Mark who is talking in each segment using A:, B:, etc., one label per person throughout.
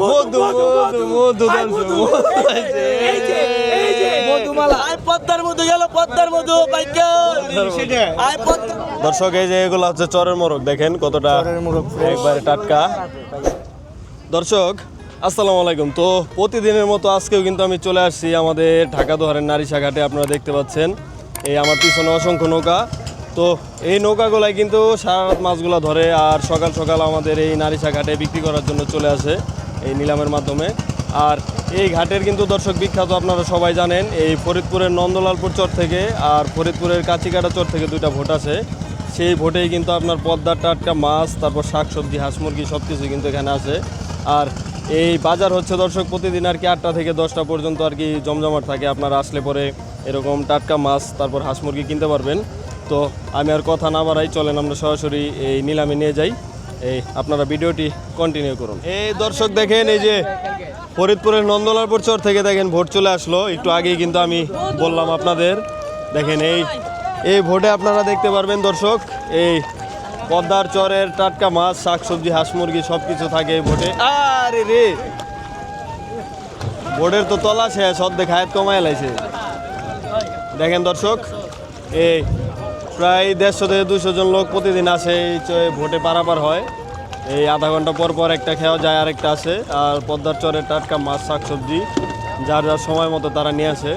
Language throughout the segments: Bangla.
A: মধু মধু মধু
B: মধুমালা। আয় পদ্মার মধু গেল পদ্মার মধু বাইকা আয় পদ্মা।
A: দর্শক এই যে এগুলো হচ্ছে চরের মোরগ দেখেন কতটা একবারে টাটকা। দর্শক আসসালামু আলাইকুম। তো প্রতিদিনের মতো আজকেও কিন্তু আমি চলে আসছি আমাদের ঢাকা দোহারের নারিশা ঘাটে আপনারা দেখতে পাচ্ছেন। এই আমার পিছনে অসংখ্য নৌকা। তো এই নৌকাগুলাই কিন্তু সারা রাত মাছগুলো ধরে আর সকাল সকাল আমাদের এই নারিশা ঘাটে বিক্রি করার জন্য চলে আসে। এই নিলামের মাধ্যমে। আর এই ঘাটের কিন্তু দর্শক বিখ্যাত আপনারা সবাই জানেন, এই ফরিদপুরের নন্দলালপুর চর থেকে আর ফরিদপুরের কাচিকাটা চর থেকে দুইটা ভোট আছে। সেই ভোটেই কিন্তু আপনার পদ্মার টাটকা মাছ, তারপর শাকসবজি, হাঁস মুরগি সব কিছু কিন্তু এখানে আছে। আর এই বাজার হচ্ছে দর্শক প্রতিদিন আর কি আটটা থেকে দশটা পর্যন্ত আর কি জমজমাট থাকে। আপনারা আসলে পরে এরকম টাটকা মাছ, তারপর হাঁস মুরগি কিনতে পারবেন। তো আমি আর কথা না বাড়াই, চলেন আমরা সরাসরি এই নিলামে নিয়ে যাই। এই আপনারা ভিডিওটি কন্টিনিউ করুন। এই দর্শক দেখেন, এই যে ফরিদপুরের নন্দলালপুর চর থেকে দেখেন ভোট চলে আসলো। একটু আগেই কিন্তু আমি বললাম আপনাদের। দেখেন এই এই ভোটে আপনারা দেখতে পারবেন দর্শক, এই পদ্মার চরের টাটকা মাছ, শাকসবজি, হাঁস মুরগি সব কিছু থাকে এই ভোটে। আরে রে! ভোটের তো তলা শেষ, অর্ধেক হায়াত কমায় লাইছে। দেখেন দর্শক, এই প্রায় দেড়শো থেকে দুশো জন লোক প্রতিদিন আসে, এই ভোটে পারাপার হয়। এই আধা ঘণ্টা পর পর একটা খেয়া যায় আরেকটা আসে আর পদ্মার চরে টাটকা মাছ শাকসবজি যার যার সময় মতো তারা নিয়ে আসে।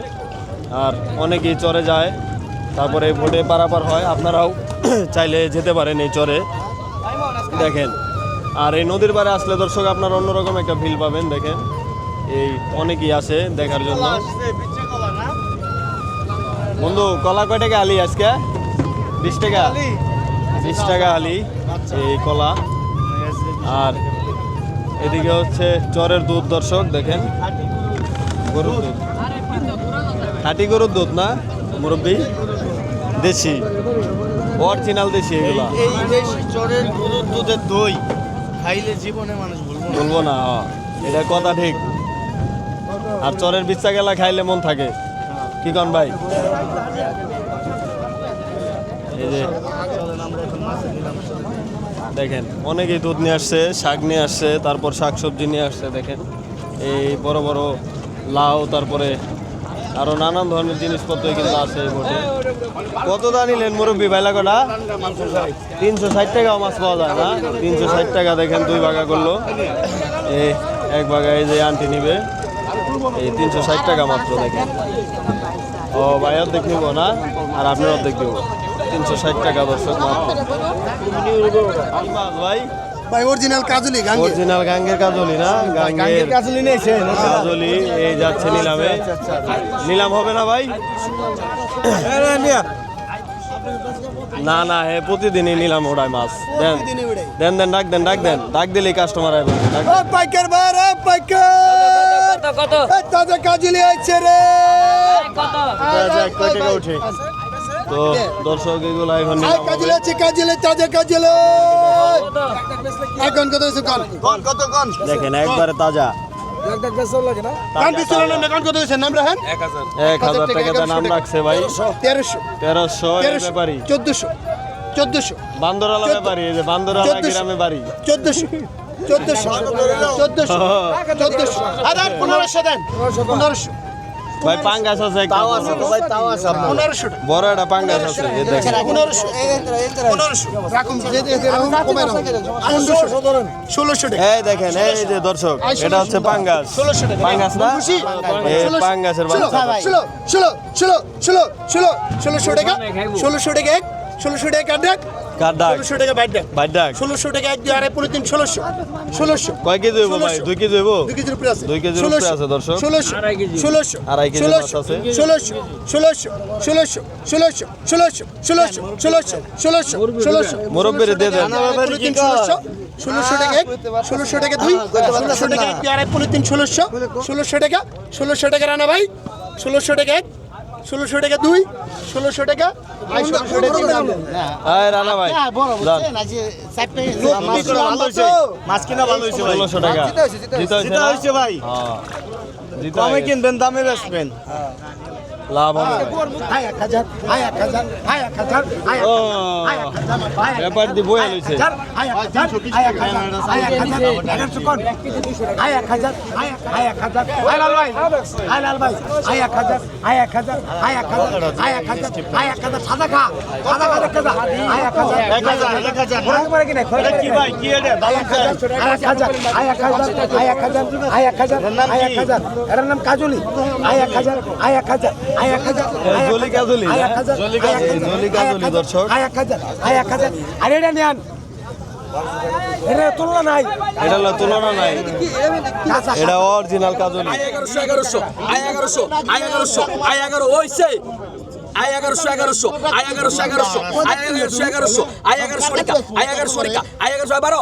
A: আর অনেকেই চরে যায়। তারপরে ভোটে পারাপার হয়। আপনারাও চাইলে যেতে পারেন এই চরে। দেখেন আর এই নদীর পাড়ে আসলে দর্শক আপনারা অন্যরকম একটা ফিল পাবেন দেখেন। এই অনেকেই আসে দেখার জন্য। বন্ধু কলা কয় টাকা আলি আজকে? বিশ টাকা? বিশ টাকা আলি। এই কলা। আর এদিকে হচ্ছে চরের দুধ দর্শক দেখেন। গরুর দুধ। খাঁটি গরুর দুধ না? মুরব্বী? দেশি। অরিজিনাল দেশি এগুলা।
B: এই দেশি চরের গরুর দুধের দই খাইলে জীবনে মানুষ
A: বলব না। এটা কথা ঠিক। আর চরের বিচ্ছা গেলা খাইলে মন থাকে। কি কন ভাই? এই যে দেখেন, অনেকেই দুধ নিয়ে আসছে, শাক নিয়ে আসছে, তারপর শাক সবজি নিয়ে আসছে, দেখেন। এই বড় বড় লাউ, তারপরে আরও নানান ধরনের জিনিসপত্র কিন্তু আছে এই বোটে। কত দা নিলেন মুরব্বী বাইলা কটা? তিনশো ষাট টাকা মাছ পাওয়া যায় না। তিনশো ষাট টাকা দেখেন দুই ভাগা করল। এই এক ভাগা এই যে আন্টি নিবে। এই তিনশো ষাট টাকা মাত্র দেখেন। ও, ভাই অর্ধেক না? আর আপনার অর্ধেক তিনশো ষাট টাকা দর্শক মাত্র। ভাই।
C: ভাই অরিজিনাল কাজুলি গাঙ্গে
A: অরিজিনাল গাঙ্গের কাজলি না? গাঙ্গের
C: কাজুলি নিয়েছেন
A: কাজলি এই যাচ্ছে নিলামে। নিলাম হবে না ভাই? না না হে প্রতিদিনই নিলাম ওড়ায় মাছ। দেন। দেন দেন ডাক দেন ডাক দেন। ডাক দিলেই কাস্টমার আসবে।
C: পাইকার ভাই রে পাইকার।
B: কত
C: এই তাজা কাজুলি আইছে রে।
A: যাক, কয় টাকা উঠে? তো দর্শক এগুলো এখন দেখেন একবারে তাজা। এক হাজার। টাকা নাম রাখছে ভাই। তেরোশো।
C: তেরোশো
A: ব্যাপারি
C: চোদ্দশো চোদ্দশো।
A: বান্দরালা ব্যাপারি এই যে বাড়ি।
C: চোদ্দশো চোদ্দশো চোদ্দশো চোদ্দশো। পনেরোশো দেন। পনেরোশো।
A: ভাই পাঙ্গাস আছে একটা। বড়।
B: ভাই তাও আছে
C: 1500
A: বড় একটা পাঙ্গাস আছে এই দেখেন।
C: 1500 1500 রাখুন যে যে রাখুন। কমে রাখুন 1600 টাকা।
A: এই দেখেন এই যে দর্শক এটা হচ্ছে পাঙ্গাস।
C: 1600 টাকা।
A: পাঙ্গাস না?
C: খুশি?
A: এই পাঙ্গাসের বাচ্চা।
C: ষোলো ষোলো ষোলো ষোলো ষোলো ষোলোশো টাকা ষোলোশো টাকা এক ষোলোশো টাকা ডাক ষোলোশো টাকা ডাক
A: ডাক
C: ষোলোশো টাকা এক দুই আড়াই পনেরো ষোলোশো। ষোলোশো।
A: কয় কেজি হইব ভাই? দুই কেজি হইব?
C: দুই কেজির উপরে আছে।
A: দুই কেজির উপরে আছে, দর্শক।
C: ষোলোশো। ষোলোশো।
A: আড়াই কেজি
C: ষোলোশো।
A: মাছ আছে।
C: ষোলোশো। ষোলোশো। ষোলোশো। ষোলোশো। ষোলোশো। ষোলোশো। ষোলোশো। ষোলোশো। ষোলোশো।
A: মুরব্বিরে দিয়ে দেন।
C: পনেরো ষোলোশো। ষোলোশো টাকা ষোলোশো টাকা দুই। ষোলোশো টাকা এক দুই আড়াই পনেরো তিন ষোলোশো। ষোলোশো টাকা। ষোলোশো টাকা রানা ভাই। ষোলোশো টাকা এক। ষোলোশো টাকা দুই ষোলোশো টাকা হ্যাঁ, হ্যাঁ,
A: হ্যাঁ, রানা ভাই
B: মাছ কিনা ভালো হয়েছে?
A: ষোলোশো টাকা। হয়েছে
B: ভাই। কমে কিনবেন দামে বেচবেন।
A: লাভ হবে ব্যাপার দিয়ে বয়ে
C: রয়েছে এটার নাম কাজলি আয় এক হাজার আয় এক হাজার জলিকা
A: জলি
C: জলিকা জলিকা
A: জলি দর্শক
C: আরে এটা নেন এটা তুলনা নাই
A: এটা তুলনা নাই এটা অরিজিনাল কাজলি
B: এগারোশো এগারোশো আয় এগারোশো আয় এগারোশো আয় এগারো ওইছে আয় এগারোশো এগারোশো আয় এগারোশো এগারোশো আয় এগারোশো এগারোশো আয় এগারোশো আয় এগারোশো আয় এগারোশো বারো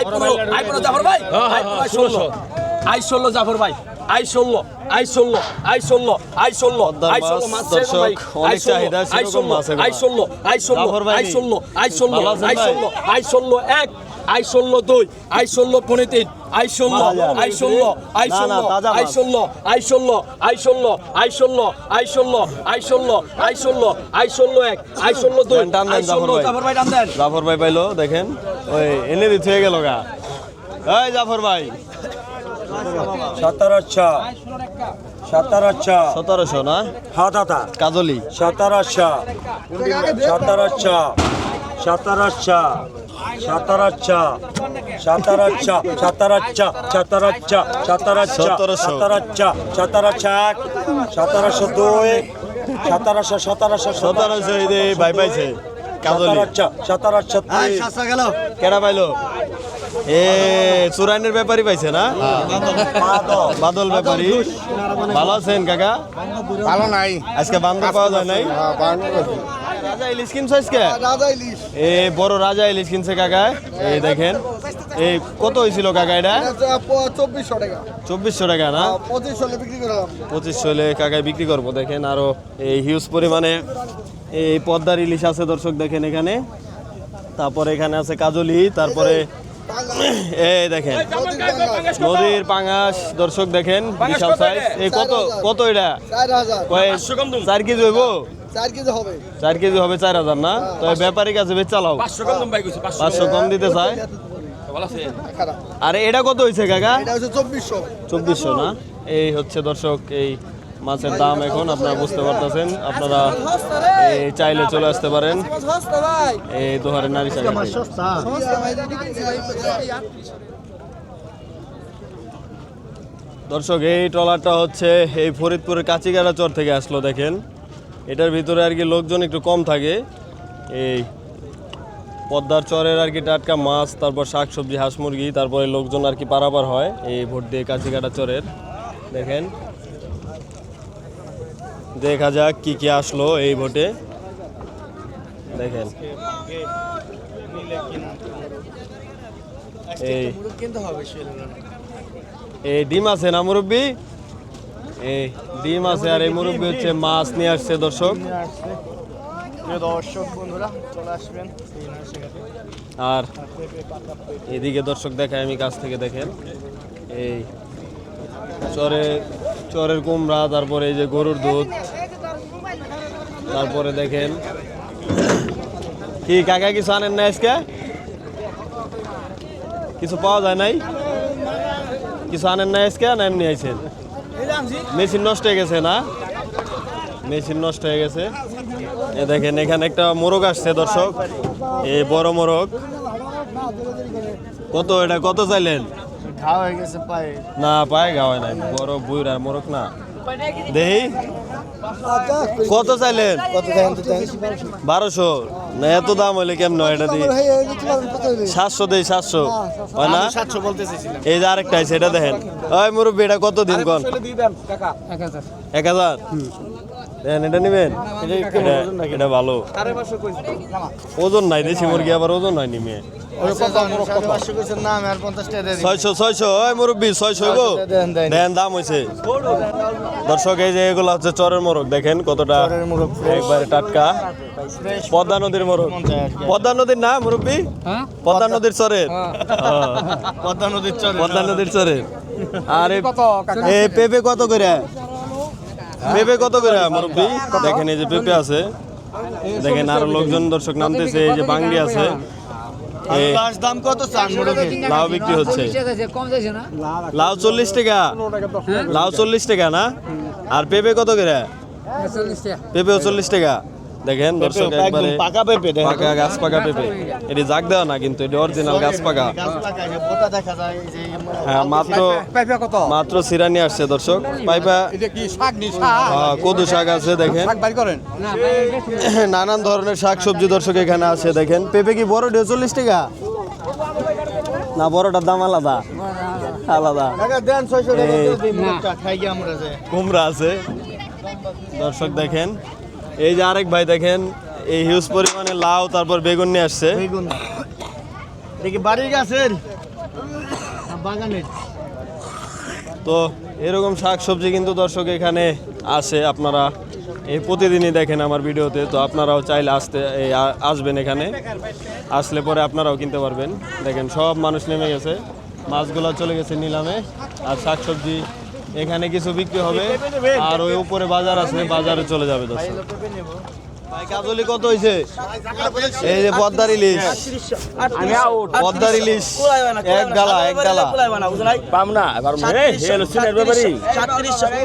B: আই পনেরো আই পনেরো জাফর ভাই। ষোলো। আই ষোলো জাফর ভাই। আই ষোলো আই ষোলো আই ষোলো আই ষোলো
A: আই
B: আই ষোলো আই ষোলো
A: আই
B: ষোলো আই ষোলো আই ষোলো আই ষোলো আই ষোলো এক আই ষোলো দুই আই ষোলো পনেরো তিন ষোলো ষোলো ষোলো। ষোলো ষোলো ষোলো ষোলো ষোলো ষোলো ষোলো আয় ষোলো এক ষোলো দুই
A: জাফর
B: ষোলো
A: ভাই।
B: জাফর ভাই
A: জাফর ভাই পাইলো দেখেন। ওই এনে দিতে হয়ে গেল গা। এই জাফর ভাই।
D: সতেরোশো। সতেরোশো।
A: সতেরোশো না?
D: হ্যাঁ দাদা।
A: কাজলি।
D: সতেরোশো। সতেরোশো। সতেরোশো সতেরোশো সতেরোশো সতেরোশো সতেরোশো সতেরোশো
A: সতেরোশো।
D: সতেরোশো সতেরোশো এক সতেরোশো দুই সতেরোশো সতেরোশো
A: সতেরোশো ভাই পাইছে কেডা পাইলো? এ চুরাইনের ব্যাপারই পাইছে না? বাদল ব্যাপারী ভালো আছেন কাকা?
E: ভালো নাই।
A: আজকে বান্দর পাওয়া যায় নাই? রাজা ইলিশ কিনছো আজকে? এ বড় রাজা ইলিশ কিনছে কাকা এই দেখেন। এই কত হয়েছিল কাকা এটা?
E: চব্বিশশো টাকা।
A: চব্বিশশো টাকা না?
E: পঁচিশ হলে বিক্রি করলাম।
A: পঁচিশশো কাকায় বিক্রি করব দেখেন আরও এই হিউজ পরিমাণে এই পদ্মার ইলিশ আছে দর্শক দেখেন এখানে। তারপরে এখানে আছে কাজলি তারপরে এই দেখেন। নদীর পাঙাশ দর্শক দেখেন বিশাল সাইজ এই কত কত এটা?
E: চার
A: কেজি হইব?
E: চার কেজি হবে।
A: চার কেজি হবে চার হাজার না? তো ব্যাপারী কাছে বেচ চালাও পাঁচশো কম দিতে চায়?
E: খারাপ।
A: আরে এটা কত হয়েছে কাকা?
E: এটা হচ্ছে চব্বিশশো।
A: চব্বিশশো না? এই হচ্ছে দর্শক এই মাছের দাম এখন আপনারা বুঝতে পারতেছেন। আপনারা এই চাইলে চলে আসতে পারেন। এই দোহারের নারী শাড়ি দর্শক এই ট্রলারটা হচ্ছে এই ফরিদপুরের কাচিগাড়া চর থেকে আসলো দেখেন। এটার ভিতরে আর কি লোকজন একটু কম থাকে। এই পদ্মার চরের আর কি টাটকা মাছ তারপর শাক সবজি হাঁস মুরগি তারপরে লোকজন আর কি পারাপার হয় এই ভোট দিয়ে কাছিকাটা চরের। দেখেন। দেখা যাক কি কি আসলো এই ভোটে। দেখেন। এই। এই ডিম আছে না মুরব্বী? এই ডিম আছে আর এই মুরব্বী হচ্ছে মাছ নিয়ে আসছে দর্শক।
E: দর্শক বন্ধুরা চলে আসবেন।
A: আর এদিকে দর্শক দেখায় আমি কাছ থেকে দেখেন। এই চরে চরের কুমড়া তারপরে এই যে গরুর দুধ। তারপরে দেখেন। কি কাকা কিছু আনেন না আজকে? কিছু পাওয়া যায় নাই? কিছু আনেন না আজকে না এমনি আইছেন? মেশিন নষ্ট হয়ে গেছে না? মেশিন নষ্ট হয়ে গেছে। এ দেখেন এখানে একটা মোরগ আসছে দর্শক। এ বড় মোরগ। কত এটা কত চাইলেন?
E: না পায়ে।
A: না পায় গাওয়া নাই। বড় বুইরার মোরগ না। দেহি কত চাইলেন? বারোশো। এত দাম হইলে কেমন এটা দিয়ে? সাতশো দেই, সাতশো। হয় না? এই যে আরেকটা আছে, এটা দেখেন। ওই মুরব্বী, এটা কত দিন কোন? এক হাজার। এটা নেবেন? এটা- ভালো। ওজন নাই দেশি মুরগি, আবার ওজন হয় নিমে
E: দিই।
A: ছয়শো ছয়শো ওই মুরব্বী ছয়শো গো।
E: দেন,
A: দাম হয়েছে দর্শক এই যে এগুলো হচ্ছে চরের মোরগ দেখেন কতটা। একবারে টাটকা। পদ্মা নদীর মোরগ। পদ্মা নদীর না মুরব্বী? পদ্মা নদীর চরের। হ্যাঁ।
E: পদ্মা নদীর চরে
A: পদ্মা নদীর চরের। আরে এ পেঁপে কত করে? পেঁপে কত করে মুরব্বী? দেখেন এই যে পেঁপে আছে। দেখেন আরও লোকজন দর্শক নামতেছে এই যে বাংলি আছে।
E: লাশ দাম কত চান
A: লাউ বিক্রি হচ্ছে।
F: কম যাচ্ছে না?
A: লাউ চল্লিশ টাকা। লাউ চল্লিশ টাকা না? আর পেঁপে কত করে?
F: চল্লিশ
A: পেঁপেও চল্লিশ টাকা। দেখেন দর্শক একবারে
E: পাকা পেঁপে দেখেন।
A: পাকা গাছ পাকা পেঁপে। এটি জাগ দেওয়া না কিন্তু এটি অরিজিনাল গাছ পাকা
E: গাছ পাকা যে বোটা দেখা যায় এই যে
A: হ্যাঁ মাত্র মাত্র সিরানি আসছে দর্শক। পাইপা হ্যাঁ, কদু শাক আছে দেখেন। নানান ধরনের শাক সবজি দর্শক এখানে আছে দেখেন। পেঁপে কি বড় ডিও চল্লিশ টাকা? না বড়টার দাম আলাদা। আলাদা। কুমড়া আছে। দর্শক দেখেন। এই যে আরেক ভাই দেখেন এই হিউজ পরিমাণে লাউ তারপর বেগুন নিয়ে আসছে।
E: বেগুন। দেখি বাড়ির গাছের? বাগানের।
A: তো এরকম শাক সবজি কিন্তু দর্শক এখানে আসে আপনারা এই প্রতিদিনই দেখেন আমার ভিডিওতে তো আপনারাও চাইলে আসতে এই আসবেন এখানে। আসলে পরে আপনারাও কিনতে পারবেন। দেখেন সব মানুষ নেমে গেছে। মাছগুলো চলে গেছে নিলামে আর শাক সবজি এখানে কিছু বিক্রি হবে। আর ওই উপরে বাজার আছে বাজারে চলে যাবে দর্শক। ভাই কত হইছে? এই যে পদ্মার ইলিশ। আমি আউট পদ্মার ইলিশ। এক গালা এক গালা। পাম না এবার মেরে হেল সিলের ব্যাপারি।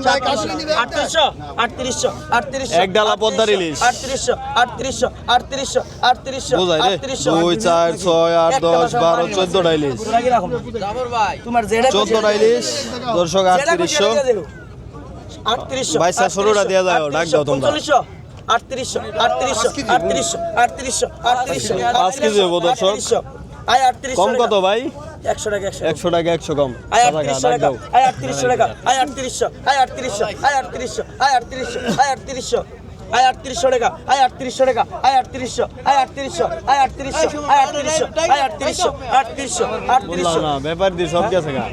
A: 3800 3800 3800 এক গালা পদ্মার ইলিশ। 3800 3800 8 10 12 14 ইলিশ। 14 ইলিশ
B: দর্শক
A: 3800 3800 ভাই দাও ডাক দাও তোমরা।
B: আটত্রিশশো আটত্রিশশো আটত্রিশশো আটত্রিশশো আটত্রিশশো
A: পাঁচ কেজি হব দর্শক।
B: আয় আটত্রিশশো
A: কম কত ভাই?
B: একশো টাকা একশো
A: টাকা। একশো কম।
B: আয় আটত্রিশশো টাকা। আয় আটত্রিশশো টাকা আয় আটত্রিশশো আয় আটত্রিশশো আয় আটত্রিশশো আয় আটত্রিশশো আয় আটত্রিশশো আয় আটত্রিশশো। টাকা আয় আটত্রিশশো টাকা আয় আটত্রিশশো আয় আটত্রিশশো আয় আটত্রিশশো আয় আটত্রিশশো আয় আটত্রিশশো আটত্রিশশো আটত্রিশশো।
A: না ব্যাপার দিয়ে সব গেছে গা।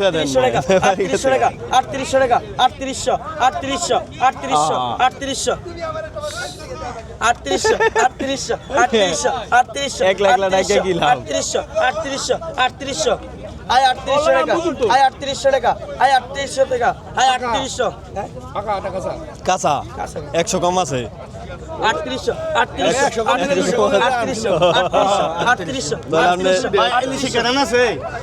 B: আটত্রিশশো টাকা আটত্রিশশো টাকা আটত্রিশশো টাকা আটত্রিশশো আটত্রিশশো আটত্রিশশো আটত্রিশশো আটত্রিশশো আটত্রিশশো আটত্রিশশো আটত্রিশশো
A: লাভ?
B: আটত্রিশশো আটত্রিশশো আটত্রিশশো আয় আটত্রিশশো টাকা। আয় আটত্রিশশো টাকা। আয় আটত্রিশশো টাকা। আয় আটত্রিশশো।
A: কাঁচা। একশো কম আছে।
B: আটত্রিশশো আটত্রিশশো আটত্রিশশো আটত্রিশশো আটত্রিশশো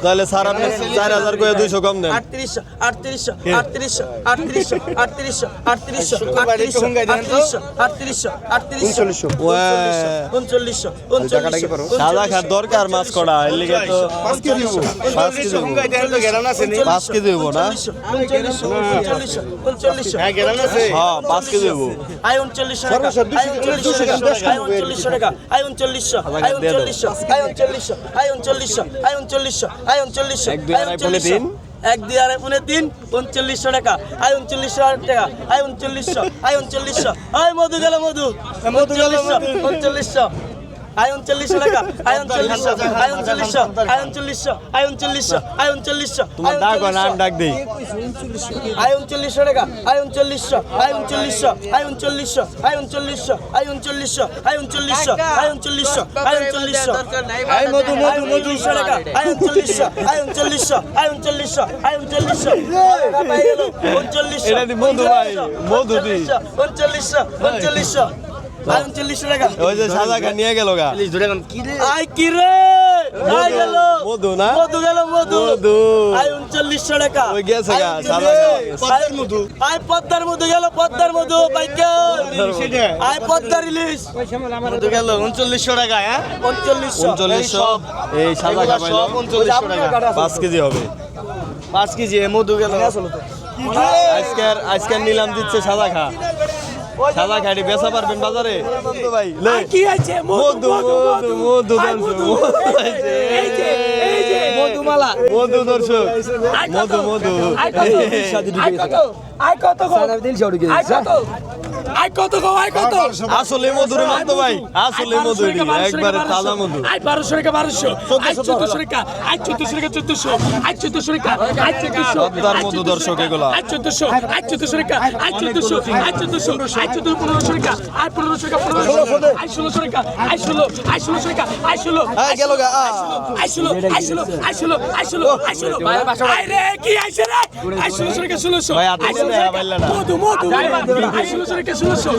A: তাহলে স্যার আপনি চার হাজার করে দুইশো কম দেন।
B: আটত্রিশশো আটত্রিশশো আটত্রিশশো আটত্রিশশো আটত্রিশশো আটত্রিশশো আটত্রিশশো আটত্রিশশো আটত্রিশশো উনচল্লিশশো। উনচল্লিশশো
A: সাদা খার দরকার মাছ কড়া এর লিগে তো পাঁচ কেজি
E: আছে নি?
A: পাঁচ কেজি হব না?
B: উনচল্লিশশো উনচল্লিশশো উনচল্লিশশো
E: হ্যাঁ
A: হ্যাঁ পাঁচ কেজি হব
B: আয় উনচল্লিশশো টাকা। আয় উনচল্লিশশো টাকা আই উনচল্লিশশো টাকা আয় উনচল্লিশশো আই উনচল্লিশশো আই উনচল্লিশশো আই উনচল্লিশশো আয় উনচল্লিশশো
A: পৌনে তিন।
B: এক দুই আড়াই পৌনে তিন উনচল্লিশশো টাকা আয় উনচল্লিশশো টাকা আয় উনচল্লিশশো আয় উনচল্লিশশো আয় মধু গেল মধু মধু গেল উনচল্লিশশো আয় উনচল্লিশশো টাকা আয় উনচল্লিশশো আয় উনচল্লিশশো আয় উনচল্লিশশো আয় উনচল্লিশশো আয় উনচল্লিশশো
A: তোমার ডাক হয় না আমি ডাক দিই
B: আয় উনচল্লিশশো টাকা আয় উনচল্লিশশো আয় উনচল্লিশশো আয় উনচল্লিশশো আয় উনচল্লিশশো আয় উনচল্লিশশো আয় উনচল্লিশশো আয় উনচল্লিশশো আয় উনচল্লিশশো আয় মধু মধু মধু টাকা আয় উনচল্লিশশো আয় উনচল্লিশশো আয় উনচল্লিশশো আয় উনচল্লিশশো উনচল্লিশশো
A: এটা মধু ভাই, মধু দি।
B: উনচল্লিশশো উনচল্লিশশো আয় উনচল্লিশশো টাকা
A: ওই যে সাদা নিয়ে গেল গা।
B: আয় কি রে? গেল।
A: মধু না?
B: মধু গেল মধু।
A: মধু।
B: আয় উনচল্লিশশো টাকা।
A: ওই গেছে গা, সাদা
B: উনচল্লিশশো। মধু। আয় পদ্মার মধু গেল পদ্মার মধু বাইকার আয় পদ্মার ইলিশ।
E: মধু গেল উনচল্লিশশো টাকা হ্যাঁ?
B: উনচল্লিশশো।
A: উনচল্লিশশো। এই সাদা
E: টাকা।
A: পাঁচ কেজি হবে।
E: পাঁচ কেজি এ মধু গেল।
A: আজকের আজকের নিলাম দিচ্ছে সাদা খা। সাদা খাটি বেচা পারবেন বাজারে? ভাই
B: কি আছে?
A: মধু মধু মধু মধু
G: মধুমালা।
A: মধু দর্শক। মধু। মধু
G: আই কত? আই কত? আই কত? আই কত গো আই কত?
A: আসলে মধুরে মান্ত ভাই আসলে মধুরে একবারে তাজা মধু।
G: আই 1200 টাকা 1200 আই 1400 টাকা আই 1400 টাকা 1400 আই 1400 টাকা আই 1400
A: আপনার মধু দর্শক এগুলা।
G: আই 1400 আই 1400 টাকা আই 1400 আই 1400 আই 1400 টাকা আই 1500 টাকা 1500 আই 1600 টাকা আই 16 আই 1600 টাকা আই 16 আই গেল গা আই 16 আই 16 আই 16 আই 16 আই 16 আই রে কি আইছে রে আই 1600 টাকা 1600
A: ভাই আদে
G: মধু মধু। আই 1600 টাকা ষোলোশো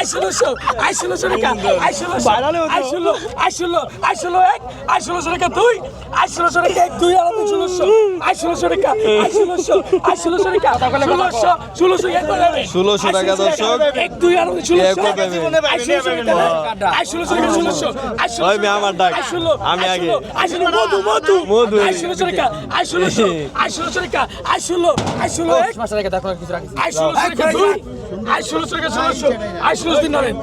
G: আইসোলোশো আইসোলোশো টাকা আইসোলোশো আইসোলো আইসোলো আইসোলো এক আইসোলোশো টাকা দুই আইসোলোশো টাকা এক দুই আলাদা ষোলোশো আইসোলোশো টাকা আইসোলোশো আইসোলোশো টাকা ষোলোশো ষোলোশো এক
A: ষোলোশো টাকা দর্শক
G: এক দুই আলাদা ষোলোশো আইসোলোশো টাকা ষোলোশো
A: আইসোলো আমার ডাক
G: আইসোলো
A: আমি আগে
G: আইসোলো মধু মধু
A: মধু
G: আইসোলোশো টাকা আইসোলোশো আইসোলোশো টাকা আইসোলো আইসোলো আইসোলোশো টাকা ষোলোশো আইসোলোশো টাকা ষোলোশো আইসোলো তিন ধরেন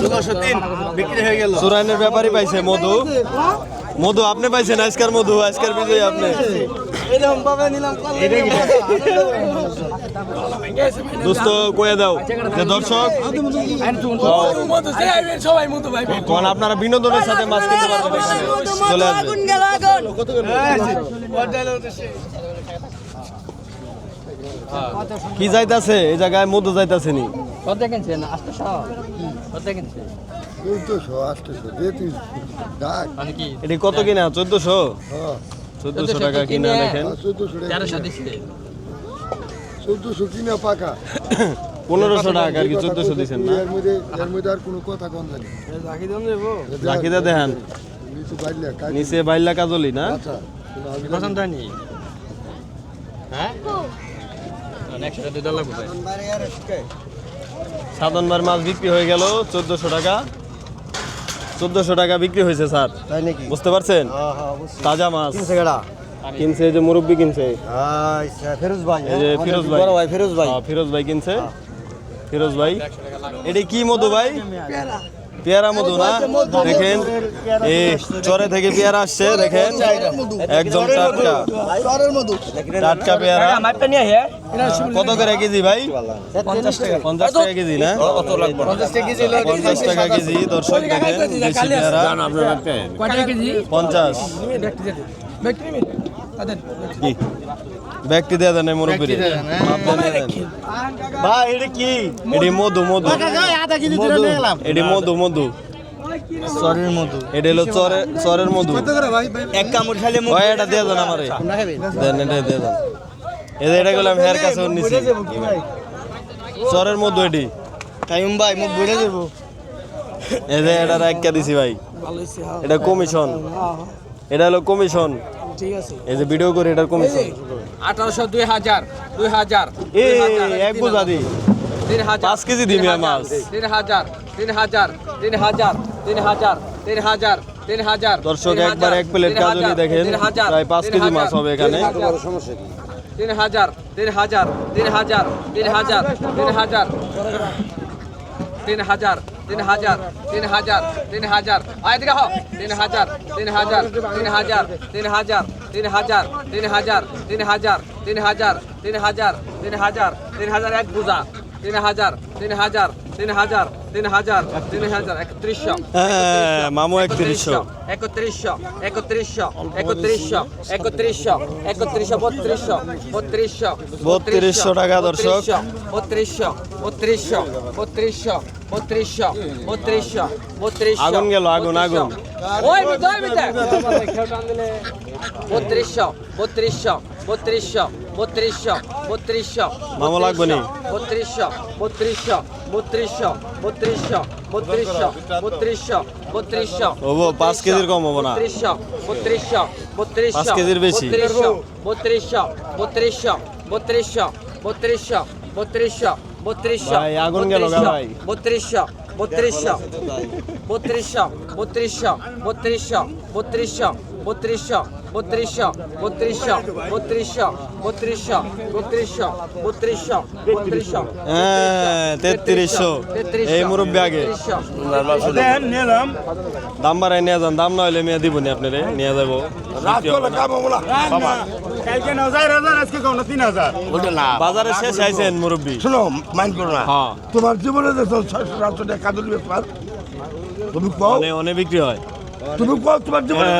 B: ষোলোশো তিন বিক্রি হয়ে গেল।
A: সুরাইনের ব্যাপারই পাইছে মধু। মধু আপনি পাইছেন আজকার মধু আজকার বিজয় আপনি। দোস্ত কয়ে দাও যে দর্শক। কোন আপনারা বিনোদনের সাথে মাছ কিনতে পারবেন। চলে আসবেন কি যাইতাছে? এই জায়গায় মধু যাইতাছে নি।
H: কত কিনছেন? আটশো? কত কিনছেন?
I: চোদ্দশো আটশোশো
H: মানে কি?
A: এটি কত কিনা? চোদ্দশো?
I: হ্যাঁ।
A: চোদ্দশো টাকা কিনা দেখেন।
H: তেরোশো দিচ্ছে
I: চোদ্দশো কিনা পাকা।
A: পনেরোশো টাকা আর কি চোদ্দশো দিচ্ছেন না?
I: এর মধ্যে এর মধ্যে আর কোনো কথা কম জানি।
A: রাখিদা দেখান
I: নিচে
A: বাইল্লা কাজলি। না?
I: আচ্ছা।
H: পছন্দ হয়নি হ্যাঁ? একশো টাকা দুই ডলার কোথায়
A: সাধনবার মাছ বিক্রি হয়ে গেল চোদ্দশো টাকা। চোদ্দশো টাকা বিক্রি হয়েছে স্যার।
E: তাই নাকি?
A: বুঝতে পারছেন? তাজা মাছ। কিনছে এই যে মুরব্বী কিনছে।
E: ফিরোজ ভাই
A: এই যে ফিরোজ ভাই
E: বড় ভাই। ফেরোজ ভাই।
A: হ্যাঁ, ফিরোজ ভাই কিনছে। ফিরোজ ভাই। এটি কি মধু ভাই? পেয়ারা মধু না? দেখেন, এই চরে থেকে পেয়ারা আসছে, দেখেন। একদম টাটকা। টাটকা পেয়ারা। কত করে কেজি ভাই? পঞ্চাশ টাকা কেজি না? পঞ্চাশ টাকা কেজি, দর্শক দেখেন, দেশি পেয়ারা। পঞ্চাশ। ব্যক্তি দিয়ে দেন মুরব্বী
E: ভাই এটা কি?
A: এটি মধু মধু। এটি মধু মধু। এটা হলো চরের চরের মধু।
E: এক কামড় খাইলে
A: ভাই এটা দিয়ে দেন আমারে। দেন এটা দিয়ে দেন। এটা এটা গেলাম হেয়ার কাছে নিছি চরের মধু এটি।
E: কাইম ভাই মুখ বুঝে যাব।
A: এই এটা রাখা দিছি ভাই। এটা কমিশন। এটা হলো কমিশন। এই যে ভিডিও করে এটার কমিশন
B: আঠারোশো দুই হাজার দুই হাজার
A: এক বুঝা দি
B: তিন হাজার
A: পাঁচ কেজি দিবি মাছ
B: তিন হাজার তিন হাজার তিন হাজার তিন হাজার তিন হাজার তিন হাজার
A: দর্শক একবার এক প্লেট কাজলি দেখেন প্রায় পাঁচ কেজি মাছ হবে এখানে
B: তিন হাজার তিন হাজার তিন হাজার তিন হাজার তিন হাজার তিন হাজার তিন হাজার তিন হাজার তিন হাজার আয় দিকে হও তিন হাজার তিন হাজার তিন হাজার তিন হাজার তিন হাজার তিন হাজার তিন হাজার তিন হাজার তিন হাজার তিন হাজার তিন হাজার এক বুঝা তিন হাজার তিন হাজার তিন হাজার তিন হাজার তিন হাজার একত্রিশশো
A: হ্যাঁ, মামু একত্রিশশো
B: একত্রিশশো একত্রিশশো একত্রিশশো একত্রিশশো একত্রিশশো বত্রিশশো বত্রিশশো
A: বত্রিশশো টাকা দর্শক।
B: বত্রিশশো বত্রিশশো বত্রিশশো বত্রিশশো বত্রিশশো বত্রিশশো
A: আগুন গেল, আগুন, আগুন।
B: ওই ভিতরে ভিতরে বত্রিশশো বত্রিশশো বত্রিশশো বত্রিশশো বত্রিশশো
A: মামা লাগবে নি?
B: বত্রিশশো বত্রিশশো বত্রিশশো বত্রিশশো বত্রিশশো বত্রিশশো বত্রিশশো
A: হব, পাঁচ কেজির কম হব না।
B: বত্রিশশো বত্রিশশো বত্রিশশো
A: পাঁচ কেজির বেশি।
B: বত্রিশশো বত্রিশশো বত্রিশশো বত্রিশশো বত্রিশশো বত্রিশশো বত্রিশশো। বত্রিশশো বত্রিশশো বত্রিশশো বত্রিশশো বত্রিশশো বত্রিশশো বত্রিশশো বত্রিশশো বত্রিশশো বত্রিশশো বত্রিশশো বত্রিশশো বত্রিশশো
A: হ্যাঁ, তেত্রিশশো। এই মুরব্বী আগে। দাম বাড়াই নিয়ে যান দাম না মেয়ে দিব নি আপনারে নিয়ে যাব। হ্যাঁ।
J: তোমার জীবনে তুমি কও।
A: হয়।
J: তোমার জীবনে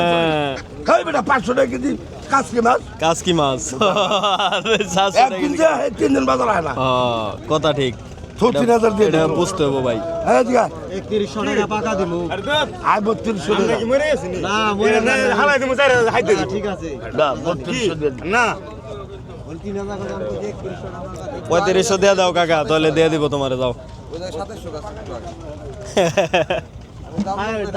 J: খাই বেটা পাঁচশো টাকা কেজি কাজকে মাছ।
A: কাসকি মাছ।
J: একদিন। যে তিন দিন বাজার হয় না।
A: কথা ঠিক।
J: তিন হাজার দিয়ে
A: এটা
J: দেবো।
A: বুঝতে হবে ভাই।
J: হ্যাঁ ঠিক আছে
E: একত্রিশশো টাকা পাকা দিব
J: আয় বত্রিশশো টাকা
E: মরে গেছি না মরে হালাই দিব চার হাজার হাইতে ঠিক আছে।
J: না বত্রিশশো
E: না।
A: পঁয়ত্রিশশো দিয়ে দাও কাকা তাহলে দিয়ে দিব তোমারে যাও।
B: সাতাশশো